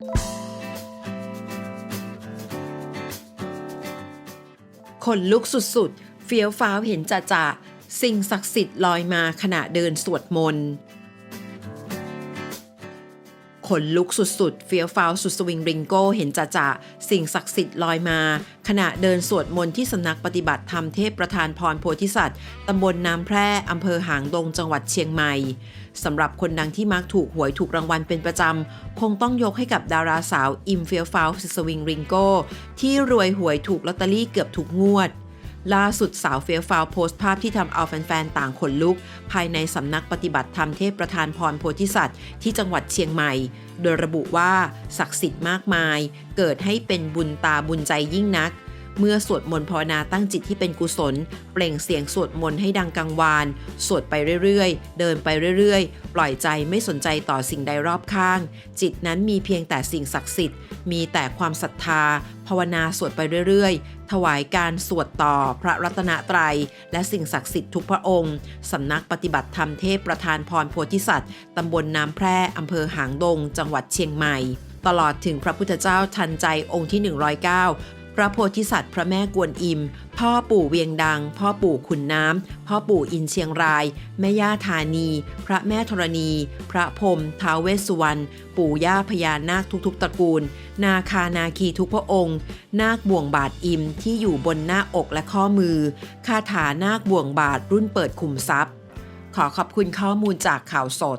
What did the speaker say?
คนลุกสุดๆ เฟี้ยวฟ้าวเห็นจ่าจ่าสิ่งศักดิ์สิทธิ์ลอยมาขณะเดินสวดมนต์ ขนลุกสุดๆ เฟี้ยวฟ้าวสุดสวิงริงโก้เห็นจ่าจ่าสิ่งศักดิ์สิทธิ์ลอยมา ขณะเดินสวดมนต์ที่สำนักปฏิบัติธรรมเทพประธานพรโพธิสัตว์ตำบลน้ำแพร่อำเภอหางดงจังหวัดเชียงใหม่สำหรับคนดังที่มักถูกหวยถูกรางวัลเป็นประจำ คงต้องยกให้กับดาราสาวอิมเฟียฟ้าวสุดสวิงริงโก้ที่รวยหวยถูกลอตเตอรี่เกือบทุกงวด ล่าสุดสาวเฟียฟาวโพสต์ภาพที่ทำเอาแฟนๆ ต่างขนลุก ภายในสำนักปฏิบัติธรรมเทพประธานพรโพธิสัตว์ ที่จังหวัดเชียงใหม่ โดยระบุว่าศักดิ์สิทธิ์มากมาย เกิดให้เป็นบุญตาบุญใจยิ่งนัก เมื่อสวดมนต์ภาวนาตั้งจิตที่เป็นกุศล เปล่งเสียงสวดมนต์ให้ดังกังวาน สวดไปเรื่อยๆ เดินไปเรื่อยๆ ปล่อยใจไม่สนใจต่อสิ่งใดรอบข้าง จิตนั้นมีเพียงแต่สิ่งศักดิ์สิทธิ์ มีแต่ความศรัทธา ภาวนาสวดไปเรื่อยๆ ถวายการสวดต่อพระรัตนตรัย และสิ่งศักดิ์สิทธิ์ทุกพระองค์สำนักปฏิบัติธรรมเทพประธานพรโพธิสัตว์ตำบลน้ำแพร่อำเภอหางดง จังหวัดเชียงใหม่ตลอดถึงพระพุทธเจ้าทันใจองค์ที่ 109 พระโพธิสัตว์พระแม่กวนอิม พ่อปู่เวียงดัง พ่อปู่ขุนน้ำ พ่อปู่อินเชียงราย แม่ย่าธานี พระแม่ธรณี พระพรมท้าวเวสสุวรรณ ปู่ย่าพญานาคทุกๆตระกูล นาคานาคีทุกพระองค์ นาคบ่วงบาทอิมที่อยู่บนหน้าอกและข้อมือ คาถานาคบ่วงบาทรุ่นเปิดขุมทรัพย์ ขอขอบคุณข้อมูลจากข่าวสด